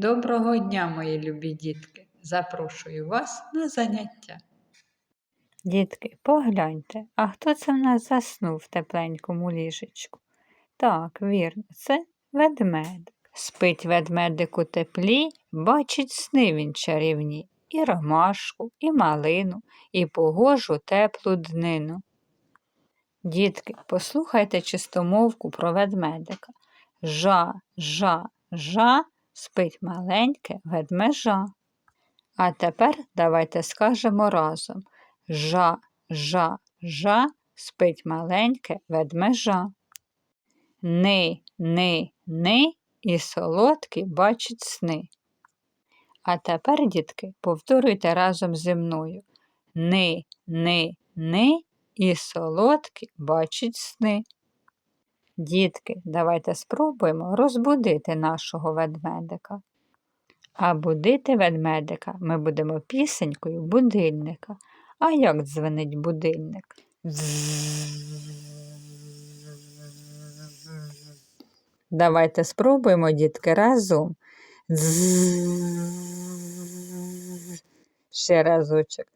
Доброго дня, мої любі дітки! Запрошую вас на заняття. Дітки, погляньте, а хто це в нас заснув в тепленькому ліжечку? Так, вірно, це ведмедик. Спить ведмедик у теплі, бачить сни він чарівні, і ромашку, і малину, і погожу теплу днину. Дітки, послухайте чистомовку про ведмедика. Жа, жа, жа, спить маленьке ведмежа. А тепер давайте скажемо разом Жа, жа, жа, спить маленьке ведмежа. Ни, ни, ни і солодкі бачить сни. А тепер, дітки, повторюйте разом зі мною. Ни, ни, ни і солодкі бачить сни. Дітки, давайте спробуємо розбудити нашого ведмедика. А будити ведмедика ми будемо пісенькою будильника. А як дзвенить будильник? Давайте спробуємо, дітки, разом. Ще разочок.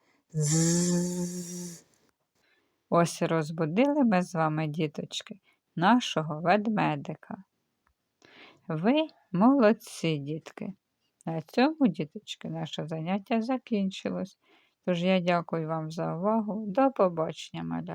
Ось і розбудили ми з вами, діточки, нашого ведмедика. Ви молодці, дітки. На цьому, діточки, наше заняття закінчилось. Тож я дякую вам за увагу. До побачення, маля.